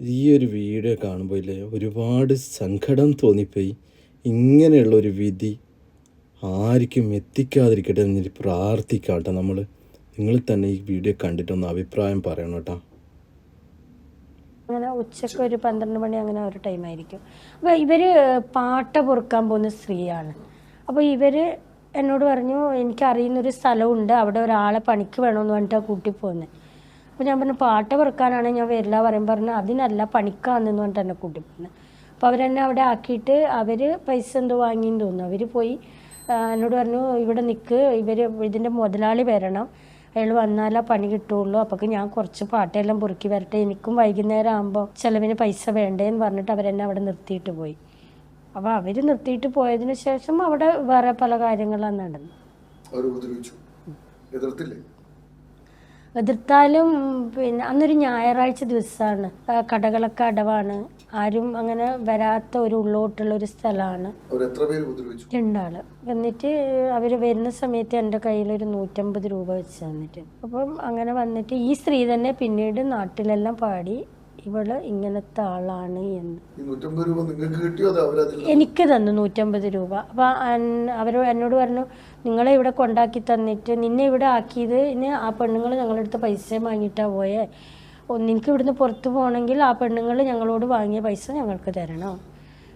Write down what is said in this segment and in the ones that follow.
ഈ ഒരു വീഡിയോ കാണുമ്പോൾ ഇല്ലേ ഒരുപാട് സങ്കടം തോന്നിപ്പോയി. ഇങ്ങനെയുള്ള ഒരു വിധി ആർക്കും എത്തിക്കാതിരിക്കട്ടെ എന്ന് പ്രാർത്ഥിക്കാം കേട്ടോ നമ്മൾ നിങ്ങൾ തന്നെ ഈ വീഡിയോ കണ്ടിട്ടൊന്ന് അഭിപ്രായം പറയണം കേട്ടോ. അങ്ങനെ ഉച്ചയ്ക്ക് ഒരു പന്ത്രണ്ട് മണി അങ്ങനെ ഒരു ടൈമായിരിക്കും അപ്പോൾ ഇവർ പാട്ട പൊറുക്കാൻ പോകുന്ന സ്ത്രീയാണ്. അപ്പോൾ ഇവർ എന്നോട് പറഞ്ഞു എനിക്കറിയുന്നൊരു സ്ഥലമുണ്ട് അവിടെ ഒരാളെ പണിക്ക് വേണമെന്ന് പറഞ്ഞിട്ടാണ് കൂട്ടി അപ്പോൾ ഞാൻ പറഞ്ഞു പാട്ട പെറുക്കാനാണ് ഞാൻ വരില്ല പറയും. പറഞ്ഞു അതിനല്ല പണിക്കാന്നെന്ന് പറഞ്ഞിട്ട് എന്നെ കൂട്ടി പറഞ്ഞു. അപ്പോൾ അവരെന്നെ അവിടെ ആക്കിയിട്ട് അവർ പൈസ എന്തോ വാങ്ങിയെന്ന് തോന്നുന്നു. അവർ പോയി എന്നോട് പറഞ്ഞു ഇവിടെ നിൽക്ക് ഇവർ ഇതിന്റെ മുതലാളി വരണം. അയാൾ വന്നാലേ പണി കിട്ടുള്ളൂ. അപ്പോൾ ഞാൻ കുറച്ച് പാട്ടെല്ലാം പൊറുക്കി വരട്ടെ. എനിക്കും വൈകുന്നേരം ആകുമ്പോൾ ചിലവിന് പൈസ വേണ്ടേന്ന് പറഞ്ഞിട്ട് അവരെന്നെ അവിടെ നിർത്തിയിട്ട് പോയി. അപ്പോൾ അവർ നിർത്തിയിട്ട് പോയതിന് ശേഷം അവിടെ വേറെ പല കാര്യങ്ങളാണ് നടന്നു. എതിർത്തില്ലേ എതിർത്താലും പിന്നെ അന്നൊരു ഞായറാഴ്ച ദിവസമാണ് കടകളൊക്കെ അടവാണ്. ആരും അങ്ങനെ വരാത്ത ഒരു ഉള്ളോട്ടുള്ള ഒരു സ്ഥലമാണ്. രണ്ടാൾ. എന്നിട്ട് അവർ വരുന്ന സമയത്ത് എന്റെ കയ്യിൽ ഒരു നൂറ്റമ്പത് രൂപ വെച്ച് തന്നിട്ട്. അപ്പം അങ്ങനെ വന്നിട്ട് ഈ സ്ത്രീ തന്നെ പിന്നീട് നാട്ടിലെല്ലാം പാടി. ഇവൾ ഇങ്ങനത്തെ ആളാണ് എന്ന്. എനിക്ക് തന്നു നൂറ്റമ്പത് രൂപ. അപ്പം അവർ എന്നോട് പറഞ്ഞു നിങ്ങളെ ഇവിടെ കൊണ്ടാക്കി തന്നിട്ട് നിന്നെ ഇവിടെ ആക്കിയത് ഇനി ആ പെണ്ണുങ്ങൾ ഞങ്ങളുടെ അടുത്ത് പൈസ വാങ്ങിയിട്ടാ പോയേ. നിനക്ക് ഇവിടുന്ന് പുറത്തു പോകണമെങ്കിൽ ആ പെണ്ണുങ്ങൾ ഞങ്ങളോട് വാങ്ങിയ പൈസ ഞങ്ങൾക്ക് തരണം.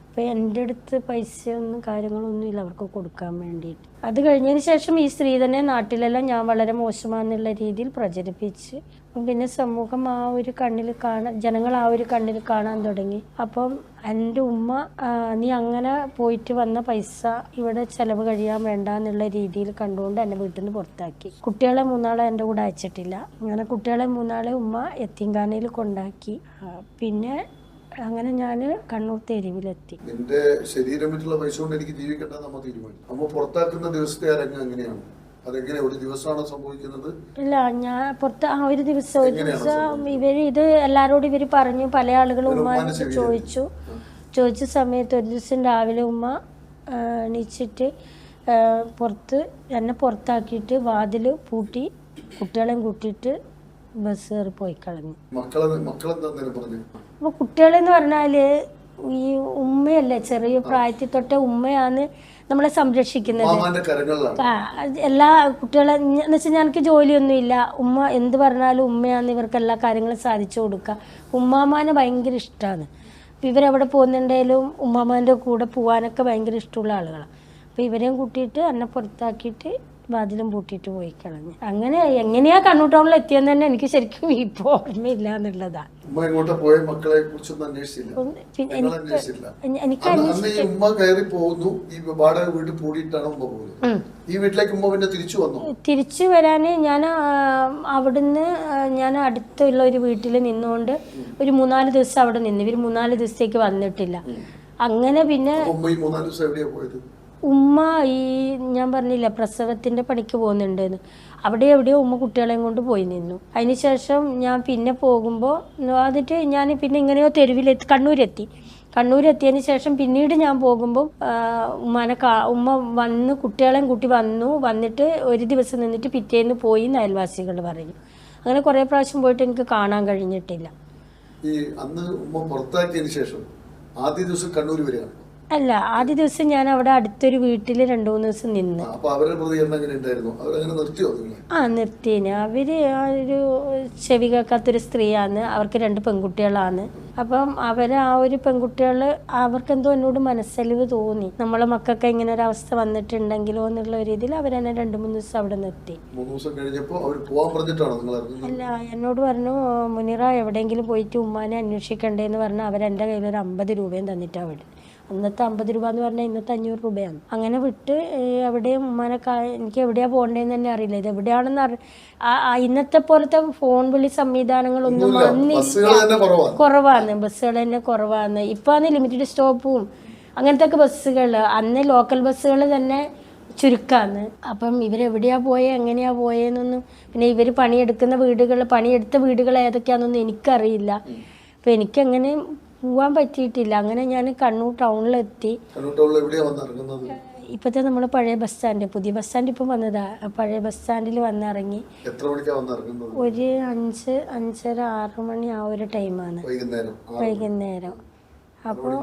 അപ്പോൾ എന്റെ അടുത്ത് പൈസയൊന്നും കാര്യങ്ങളൊന്നും ഇല്ല അവർക്ക് കൊടുക്കാൻ വേണ്ടിയിട്ട്. അത് കഴിഞ്ഞതിന് ശേഷം ഈ സ്ത്രീ തന്നെ നാട്ടിലെല്ലാം ഞാൻ വളരെ മോശമാണെന്നുള്ള രീതിയിൽ പ്രചരിപ്പിച്ച് പിന്നെ സമൂഹം ആ ഒരു കണ്ണിൽ കാണാൻ ജനങ്ങൾ ആ ഒരു കണ്ണിൽ കാണാൻ തുടങ്ങി. അപ്പം എന്റെ ഉമ്മ നീ അങ്ങനെ പോയിട്ട് വന്ന പൈസ ഇവിടെ ചെലവ് കഴിയാൻ വേണ്ട എന്നുള്ള രീതിയിൽ കണ്ടുകൊണ്ട് എന്നെ വീട്ടിൽ നിന്ന് പുറത്താക്കി. കുട്ടികളെ മൂന്നാളെ എന്റെ കൂടെ അയച്ചിട്ടില്ല. അങ്ങനെ കുട്ടികളെ മൂന്നാളെ ഉമ്മ എത്തിങ്കാനയിൽ കൊണ്ടാക്കി. പിന്നെ അങ്ങനെ ഞാൻ കണ്ണൂർ തെരുവിലെത്തി. എന്റെ ശരീരം പൈസ കൊണ്ട് എനിക്ക് ജീവിക്കണ്ട നമ്മ തീരുമാനിച്ചു. അമ്മ പുറത്താക്കുന്ന ദിവസത്തെ അരങ്ങ് എങ്ങനെയാണ് അതെങ്ങനെ ഒരു ദിവസമാണ് സംഭവിക്കുന്നത്? ഇല്ല ഞാൻ പുറത്ത് ആ ഒരു ദിവസം ഒരു ദിവസം ഇവർ ഇത് എല്ലാരോടും ഇവർ പറഞ്ഞു പല ആളുകളും ഉമ്മ ചോദിച്ചു. ചോദിച്ച സമയത്ത് ഒരു ദിവസം രാവിലെ ഉമ്മ എണീച്ചിട്ട് പുറത്ത് എന്നെ പുറത്താക്കിയിട്ട് വാതിൽ പൂട്ടി കുട്ടികളെയും കൂട്ടിയിട്ട് ബസ് കയറി പോയി കളഞ്ഞു. മക്കളെ മക്കളെന്താ നേരം പറഞ്ഞു? അപ്പോൾ കുട്ടികളെന്ന് പറഞ്ഞാൽ ഈ ഉമ്മയല്ലേ ചെറിയ പ്രായത്തിൽ തൊട്ടേ ഉമ്മയാണ് നമ്മളെ സംരക്ഷിക്കുന്നത്. എല്ലാ കുട്ടികളെ എന്ന് വെച്ചാൽ ഞങ്ങൾക്ക് ജോലിയൊന്നുമില്ല. ഉമ്മ എന്ത് പറഞ്ഞാലും ഉമ്മയാന്ന് ഇവർക്ക് എല്ലാ കാര്യങ്ങളും സാധിച്ചു കൊടുക്കുക. ഉമ്മാമാനെ ഭയങ്കര ഇഷ്ടമാണ് അപ്പം ഇവരെവിടെ പോകുന്നുണ്ടെങ്കിലും ഉമ്മാമാന്റെ കൂടെ പോകാനൊക്കെ ഭയങ്കര ഇഷ്ടമുള്ള ആളുകളാണ് അപ്പോൾ ഇവരെയും കൂട്ടിയിട്ട് എന്നെ പുറത്താക്കിയിട്ട് വാതിലും പൂട്ടിയിട്ട് പോയി കളഞ്ഞു അങ്ങനെ എങ്ങനെയാ കണ്ണൂർ ടൗണിൽ എത്തിയെന്ന് തന്നെ എനിക്ക് ശരിക്കും ഇപ്പൊ ഓർമ്മയില്ല എന്നുള്ളതാണ് എനിക്ക് തിരിച്ചു വരാന് ഞാൻ അവിടുന്ന് ഞാൻ അടുത്തുള്ള ഒരു വീട്ടിൽ നിന്നുകൊണ്ട് ഒരു മൂന്നാൽ ദിവസം അവിടെ നിന്ന്. ഇവർ മൂന്നാൽ ദിവസത്തേക്ക് വന്നിട്ടില്ല. അങ്ങനെ പിന്നെ ഉമ്മ ഈ ഞാൻ പറഞ്ഞില്ല പ്രസവത്തിന്റെ പണിക്ക് പോകുന്നുണ്ടെന്ന്. അവിടെ എവിടെയോ ഉമ്മ കുട്ടികളെയും കൊണ്ട് പോയി നിന്നു. അതിനുശേഷം ഞാൻ പിന്നെ പോകുമ്പോൾ എന്നിട്ട് ഞാൻ പിന്നെ ഇങ്ങനെയോ തെരുവിലെത്തി കണ്ണൂരെത്തി. കണ്ണൂരെത്തിയതിന് ശേഷം പിന്നീട് ഞാൻ പോകുമ്പോൾ ഉമ്മനെ കാ ഉമ്മ വന്ന് കുട്ടികളെയും കൂട്ടി വന്നു. വന്നിട്ട് ഒരു ദിവസം നിന്നിട്ട് പിറ്റേന്ന് പോയി എന്ന് അയൽവാസികൾ പറഞ്ഞു. അങ്ങനെ കുറേ പ്രാവശ്യം പോയിട്ട് എനിക്ക് കാണാൻ കഴിഞ്ഞിട്ടില്ല. ഈ അന്ന് ഉമ്മ പുറത്താക്കിയതിന് ശേഷം ആദ്യ ദിവസം കണ്ണൂർ വരികയാണ്. അല്ല ആദ്യ ദിവസം ഞാൻ അവിടെ അടുത്തൊരു വീട്ടിൽ രണ്ടു മൂന്ന് ദിവസം നിന്ന്. അപ്പൊ അവരുടെ പ്രതികരണം എങ്ങനെ ഉണ്ടായിരുന്നു? അവരങ്ങനെ നിർത്തിയോ നിങ്ങളെ? ആ നിർത്തിന് അവർ ആ ഒരു ചെവി കേൾക്കാത്തൊരു സ്ത്രീയാണ്. അവർക്ക് രണ്ട് പെൺകുട്ടികളാണ്. അപ്പം അവർ ആ ഒരു പെൺകുട്ടികൾ അവർക്കെന്തോ എന്നോട് മനസ്സലിവ് തോന്നി. നമ്മളെ മക്കൾക്ക് ഇങ്ങനെ ഒരു അവസ്ഥ വന്നിട്ടുണ്ടെങ്കിലോ എന്നുള്ള രീതിയിൽ അവരെന്നെ രണ്ട് മൂന്ന് ദിവസം അവിടെ നിർത്തി. മൂന്ന് ദിവസം കഴിഞ്ഞപ്പോ അവർ പോവാൻ പറഞ്ഞിട്ടാണോ നിങ്ങൾ ഇറങ്ങുന്നത്? അല്ല എന്നോട് പറഞ്ഞു മുനിറ എവിടെയെങ്കിലും പോയിട്ട് ഉമ്മാനെ അന്വേഷിക്കണ്ടേന്ന് പറഞ്ഞാൽ അവരെന്റെ കയ്യിൽ ഒരു അമ്പത് രൂപയും തന്നിട്ടാണ് വിടും അന്നത്തെ അമ്പത് രൂപ എന്ന് പറഞ്ഞാൽ ഇന്നത്തെ അഞ്ഞൂറ് രൂപയാണ്. അങ്ങനെ വിട്ട് എവിടെ എവിടെയും ഉമ്മാനെ എനിക്ക് എവിടെയാണ് പോകേണ്ടതെന്ന് തന്നെ അറിയില്ല. ഇത് എവിടെയാണെന്ന് അറി ഇന്നത്തെ പോലത്തെ ഫോൺ വിളി സംവിധാനങ്ങളൊന്നും വന്നില്ല. കുറവാണ്. ബസ്സുകൾ തന്നെ കുറവാണ്. ഇപ്പൊ ആണ് ലിമിറ്റഡ് സ്റ്റോപ്പും അങ്ങനത്തെ ഒക്കെ ബസ്സുകൾ അന്ന് ലോക്കൽ ബസ്സുകൾ തന്നെ ചുരുക്കാന്ന്. അപ്പം ഇവരെവിടെയാ പോയേ എങ്ങനെയാ പോയേന്നൊന്നും പിന്നെ ഇവർ പണിയെടുക്കുന്ന വീടുകൾ പണിയെടുത്ത വീടുകൾ ഏതൊക്കെയാണെന്നൊന്നും എനിക്കറിയില്ല. അപ്പം എനിക്കങ്ങനെ പോവാൻ പറ്റിയിട്ടില്ല. അങ്ങനെ ഞാൻ കണ്ണൂർ ടൗണിലെത്തി. ഇപ്പത്തെ ഇപ്പോഴത്തെ നമ്മൾ പഴയ ബസ് സ്റ്റാൻഡ് പുതിയ ബസ് സ്റ്റാൻഡ് ഇപ്പം വന്നതാ. പഴയ ബസ് സ്റ്റാൻഡിൽ വന്നിറങ്ങി. ഒരു അഞ്ച് അഞ്ചര ആറ് മണി ആ ഒരു ടൈമാണ്. വൈകുന്നേരം. അപ്പോൾ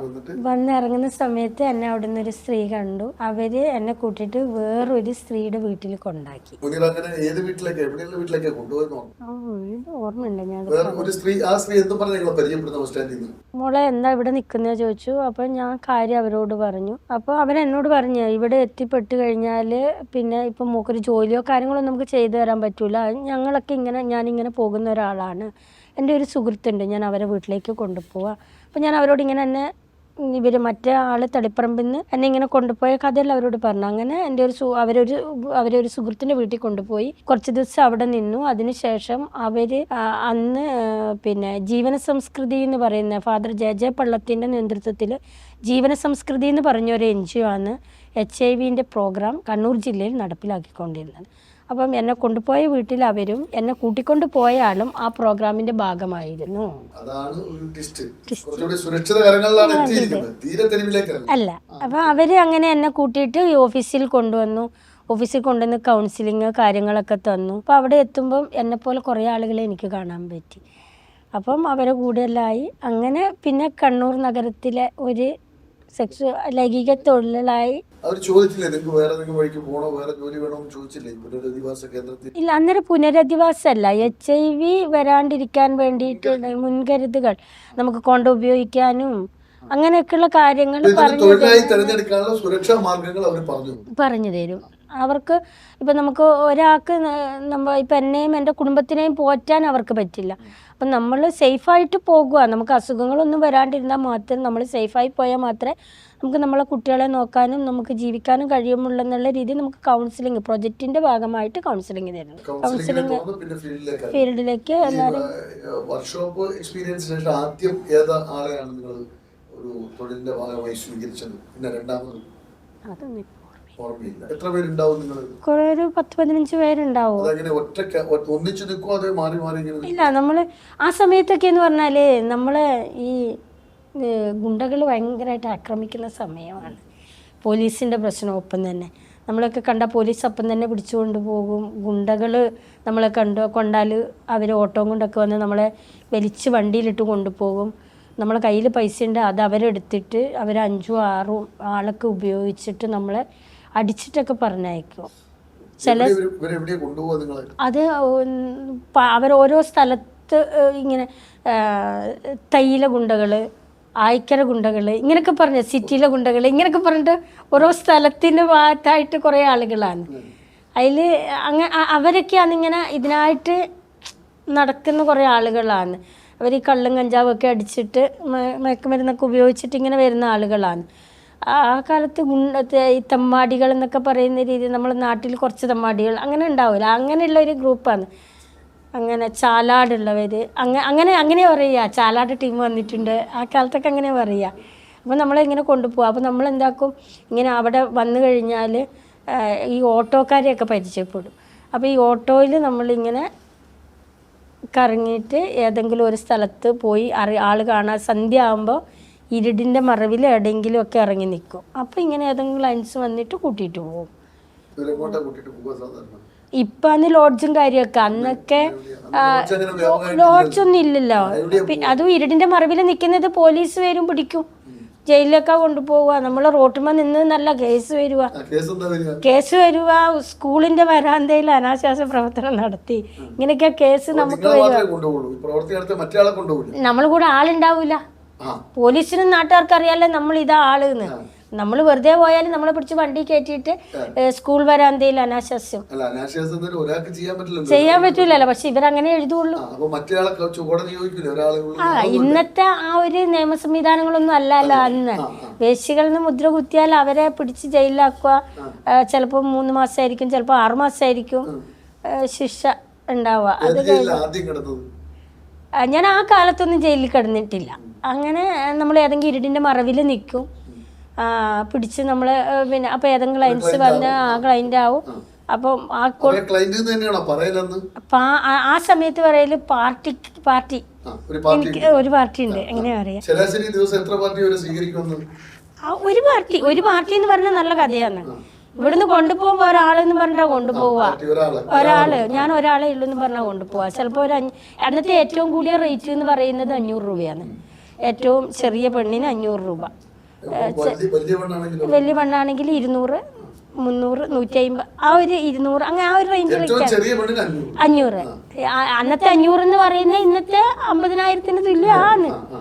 വന്നിറങ്ങുന്ന സമയത്ത് എന്നെ അവിടെ നിന്ന് ഒരു സ്ത്രീ കണ്ടു. അവർ എന്നെ കൂട്ടിട്ട് വേറൊരു സ്ത്രീയുടെ വീട്ടിൽ കൊണ്ടാക്കി. ഓർമ്മയുണ്ട് ഞാൻ മോളെ എന്താ ഇവിടെ നിക്കുന്ന ചോദിച്ചു. അപ്പൊ ഞാൻ കാര്യം അവരോട് പറഞ്ഞു. അപ്പൊ അവരെന്നോട് പറഞ്ഞു ഇവിടെ എത്തിപ്പെട്ടു കഴിഞ്ഞാൽ പിന്നെ ഇപ്പൊ മൂക്കൊരു ജോലിയോ കാര്യങ്ങളോ നമുക്ക് ചെയ്തു തരാൻ പറ്റൂല. ഞങ്ങളൊക്കെ ഇങ്ങനെ ഞാനിങ്ങനെ പോകുന്ന ഒരാളാണ്. എന്റെ ഒരു സുഹൃത്തുണ്ട് ഞാൻ അവരെ വീട്ടിലേക്ക് കൊണ്ടുപോവുക അപ്പോൾ ഞാൻ അവരോട് ഇങ്ങനെ എന്നെ ഇവർ മറ്റേ ആൾ തളിപ്പറമ്പിൽ നിന്ന് എന്നെ ഇങ്ങനെ കൊണ്ടുപോയ കഥയെല്ലാം അവരോട് പറഞ്ഞു അങ്ങനെ എന്റെ ഒരു സു അവരൊരു അവരെ ഒരു സുഹൃത്തിന്റെ വീട്ടിൽ കൊണ്ടുപോയി. കുറച്ച് ദിവസം അവിടെ നിന്നു. അതിനുശേഷം അവർ അന്ന് പിന്നെ ജീവന സംസ്കൃതി എന്ന് പറയുന്ന ഫാദർ ജെ ജെ പള്ളത്തിന്റെ നേതൃത്വത്തിൽ ജീവന സംസ്കൃതി എന്ന് പറഞ്ഞൊരു എൻ ജി ഒ ആണ് എച്ച് ഐ വിന്റെ പ്രോഗ്രാം കണ്ണൂർ ജില്ലയിൽ നടപ്പിലാക്കിക്കൊണ്ടിരുന്നത്. അപ്പം എന്നെ കൊണ്ടുപോയ വീട്ടിൽ അവരും എന്നെ കൂട്ടിക്കൊണ്ട് പോയ ആളും ആ പ്രോഗ്രാമിന്റെ ഭാഗമായിരുന്നു. അല്ല. അപ്പം അവർ അങ്ങനെ എന്നെ കൂട്ടിയിട്ട് ഓഫീസിൽ കൊണ്ടുവന്നു. ഓഫീസിൽ കൊണ്ടുവന്ന് കൗൺസിലിങ് കാര്യങ്ങളൊക്കെ തന്നു. അപ്പോൾ അവിടെ എത്തുമ്പം എന്നെപ്പോലെ കുറേ ആളുകളെ എനിക്ക് കാണാൻ പറ്റി. അപ്പം അവരെ കൂടെയെല്ലാമായി അങ്ങനെ പിന്നെ കണ്ണൂർ നഗരത്തിലെ ഒരു സെക്സ് ലൈംഗിക തൊഴിലായി അവർ ചോദിച്ചില്ലേ നിങ്ങൾക്ക് വേറെ എന്തെങ്കിലും വഴിക്ക് പോകണോ വേറെ ജോലി വേണോ? എന്ന് ചോദിച്ചില്ലേ ഈ പുനരധിവാസ കേന്ദ്രത്തിൽ. ഇല്ല അന്നേരം പുനരധിവാസമല്ല. എച്ച് ഐ വി വരാണ്ടിരിക്കാൻ വേണ്ടിയിട്ടുള്ള മുൻകരുതുകൾ നമുക്ക് കൊണ്ട് ഉപയോഗിക്കാനും അങ്ങനെയൊക്കെയുള്ള കാര്യങ്ങൾ പറഞ്ഞു തൊഴിലായി തെരഞ്ഞെടുക്കാനുള്ള സുരക്ഷാ മാർഗങ്ങൾ അവർ പറഞ്ഞു. പറഞ്ഞു തരും. അവർക്ക് ഇപ്പം നമുക്ക് ഒരാൾക്ക് നമ്മൾ ഇപ്പം എന്നെയും എന്റെ കുടുംബത്തിനെയും പോറ്റാൻ അവർക്ക് പറ്റില്ല. അപ്പം നമ്മൾ സേഫായിട്ട് പോകുക നമുക്ക് അസുഖങ്ങളൊന്നും വരാണ്ടിരുന്നാൽ മാത്രം നമ്മൾ സേഫായി പോയാൽ മാത്രമേ നമുക്ക് നമ്മളെ കുട്ടികളെ നോക്കാനും നമുക്ക് ജീവിക്കാനും കഴിയുമുള്ളൂ എന്നുള്ള രീതിയിൽ നമുക്ക് കൗൺസിലിംഗ് പ്രൊജക്റ്റിന്റെ ഭാഗമായിട്ട് കൗൺസിലിംഗ് തരുന്നു. കൗൺസിലിംഗ് ഫീൽഡിലേക്ക് എല്ലാവരും വർക്ക്ഷോപ്പ് എക്സ്പീരിയൻസ് ശേഷം ആദ്യം ഏതാ ആളെയാണ് നിങ്ങൾ ഒരു തൊഴിലിന്റെ ഭാഗമായി സ്വീകരിച്ചത്? പിന്നെ രണ്ടാമത്? അതൊന്നും ഓർമ്മയില്ല. എത്ര പേരുണ്ടാവും നിങ്ങൾ കുറേ ഒരു പത്ത് പതിനഞ്ച് പേരുണ്ടാവും. അതങ്ങനെ ഒറ്റ ഒന്നിച്ചു നിൽക്കുമോ അതേ മാറി മാറി ഇങ്ങനെ ഇല്ല നമ്മൾ ആ സമയത്തൊക്കെ എന്ന് പറഞ്ഞാൽ നമ്മൾ ഈ ഗുണ്ടകൾ ഭയങ്കരമായിട്ട് ആക്രമിക്കുന്ന സമയമാണ്. പോലീസിന്റെ പ്രശ്നം ഒപ്പം തന്നെ. നമ്മളൊക്കെ കണ്ട പോലീസ് അപ്പം തന്നെ പിടിച്ചുകൊണ്ട് പോകും. ഗുണ്ടകൾ നമ്മളെ കണ്ടു കൊണ്ടാൽ അവർ ഓട്ടോം കൊണ്ടൊക്കെ വന്ന് നമ്മളെ വലിച്ച് വണ്ടിയിലിട്ട് കൊണ്ടുപോകും. നമ്മളെ കയ്യിൽ പൈസ ഉണ്ട് അത് അവരെടുത്തിട്ട് അവർ അഞ്ചും ആറും ആളൊക്കെ ഉപയോഗിച്ചിട്ട് നമ്മളെ അടിച്ചിട്ടൊക്കെ പറഞ്ഞയക്കും. ചില അത് അവർ ഓരോ സ്ഥലത്ത് ഇങ്ങനെ തൈല ഗുണ്ടകൾ ആയിക്കര ഗുണ്ടകൾ ഇങ്ങനെയൊക്കെ പറഞ്ഞ സിറ്റിയിലെ ഗുണ്ടകൾ ഇങ്ങനെയൊക്കെ പറഞ്ഞിട്ട് ഓരോ സ്ഥലത്തിന്റെ ഭാഗത്തായിട്ട് കുറേ ആളുകളാണ്. അതിൽ അങ്ങ അവരൊക്കെയാണ് ഇങ്ങനെ ഇതിനായിട്ട് നടക്കുന്ന കുറേ ആളുകളാണ്. അവർ ഈ കള്ളും കഞ്ചാവൊക്കെ ഒക്കെ അടിച്ചിട്ട് മയക്കുമരുന്നൊക്കെ ഉപയോഗിച്ചിട്ട് ഇങ്ങനെ വരുന്ന ആളുകളാണ്. ആ കാലത്ത് ഗുണ്ട ഈ തമ്മാടികൾ എന്നൊക്കെ പറയുന്ന രീതി നമ്മൾ നാട്ടിൽ കുറച്ച് തമ്മാടികൾ അങ്ങനെ ഉണ്ടാവില്ല അങ്ങനെയുള്ള ഒരു ഗ്രൂപ്പാണ്. അങ്ങനെ ചാലാടുള്ളവർ അങ്ങനെ അങ്ങനെ അങ്ങനെ പറയുക. ചാലാട് ടീം വന്നിട്ടുണ്ട്. ആ കാലത്തൊക്കെ അങ്ങനെ പറയുക. അപ്പോൾ നമ്മളിങ്ങനെ കൊണ്ടുപോകും അപ്പോൾ നമ്മൾ എന്താക്കും ഇങ്ങനെ അവിടെ വന്നു കഴിഞ്ഞാൽ ഈ ഓട്ടോക്കാരെയൊക്കെ പരിചയപ്പെടും. അപ്പോൾ ഈ ഓട്ടോയിൽ നമ്മളിങ്ങനെ കറങ്ങിയിട്ട് ഏതെങ്കിലും ഒരു സ്ഥലത്ത് പോയി അറി ആൾ കാണാൻ സന്ധ്യ ആകുമ്പോൾ ഇരുടിന്റെ മറവിൽ എവിടെയെങ്കിലും ഒക്കെ ഇറങ്ങി നിൽക്കും. അപ്പോൾ ഇങ്ങനെ ഏതെങ്കിലും ലൈൻസ് വന്നിട്ട് കൂട്ടിയിട്ട് പോകും. ഇപ്പൊ അന്ന് ലോഡ്ജും കാര്യമൊക്കെ. അന്നൊക്കെ ലോഡ്ജൊന്നും ഇല്ലല്ലോ. അതും ഇരുടിന്റെ മറവിൽ നിൽക്കുന്നത് പോലീസ് വരും പിടിക്കും. ജയിലിലൊക്കെ കൊണ്ടുപോവുക നമ്മൾ റോട്ടുമ്മ നിന്ന് നല്ല കേസ് വരുക? കേസ് വരിക സ്കൂളിന്റെ വരാന്തയിൽ അനാശാസ പ്രവർത്തനം നടത്തി. ഇങ്ങനെയൊക്കെ കേസ് നമുക്ക് നമ്മൾ കൂടെ ആളുണ്ടാവില്ല ആ പോലീസിനും നാട്ടുകാർക്ക് അറിയാലോ നമ്മൾ ഇതാ ആൾ എന്ന് നമ്മൾ വെറുതെ പോയാലും നമ്മളെ പിടിച്ച് വണ്ടി കയറ്റിയിട്ട് സ്കൂൾ വരാന്തയിൽ അനാശാസ്യം. ചെയ്യാൻ പറ്റൂലല്ലോ പക്ഷെ ഇവരങ്ങനെ എഴുതുള്ളൂ. ആ, ഇന്നത്തെ ആ ഒരു നിയമ സംവിധാനങ്ങളൊന്നും അല്ലല്ലോ അന്ന്. വേശികളിൽ നിന്ന് മുദ്ര കുത്തിയാൽ അവരെ പിടിച്ച് ജയിലിലാക്കുക. ചിലപ്പോൾ മൂന്ന് മാസമായിരിക്കും ചിലപ്പോൾ ആറു മാസമായിരിക്കും ശിക്ഷ ഉണ്ടാവുക. അത് ഞാൻ ആ കാലത്തൊന്നും ജയിലിൽ കിടന്നിട്ടില്ല. അങ്ങനെ നമ്മൾ ഏതെങ്കിലും ഇരുടിന്റെ മറവിൽ നിൽക്കും പിടിച്ച് നമ്മൾ പിന്നെ അപ്പോൾ ഏതെങ്കിലും ക്ലയൻസ് വന്ന് ആ ക്ലയന്റ് ആവും. അപ്പം ആ അപ്പം ആ- സമയത്ത് പറയൽ പാർട്ടി പാർട്ടി. എനിക്ക് ഒരു പാർട്ടി ഉണ്ട് എങ്ങനെയാ പറയാ? ഒരു പാർട്ടി ഒരു പാർട്ടി എന്ന് പറഞ്ഞ നല്ല കഥയാണ്. ഇവിടുന്ന് കൊണ്ടുപോകുമ്പോ ഒരാളെന്ന് പറഞ്ഞാ കൊണ്ടുപോവാ. ഒരാൾ. ഞാൻ ഒരാളെ ഉള്ളൂ എന്ന് പറഞ്ഞാൽ കൊണ്ടുപോവാ. ചിലപ്പോൾ ഒരു അന്നത്തെ ഏറ്റവും കൂടിയ റേറ്റ് എന്ന് പറയുന്നത് അഞ്ഞൂറ് രൂപയാണ്. ഏറ്റവും ചെറിയ പെണ്ണിന് അഞ്ഞൂറ് രൂപ. വലിയ പെണ്ണാണെങ്കിൽ ഇരുന്നൂറ് മുന്നൂറ് നൂറ്റി അമ്പത് ആ ഒരു ഇരുന്നൂറ് അങ്ങനെ ആ ഒരു പെണ്ണിന് അഞ്ഞൂറ്. അന്നത്തെ അഞ്ഞൂറ് എന്ന് പറയുന്നത് ഇന്നത്തെ അമ്പതിനായിരത്തിന് തുല്യം ആ, ആ.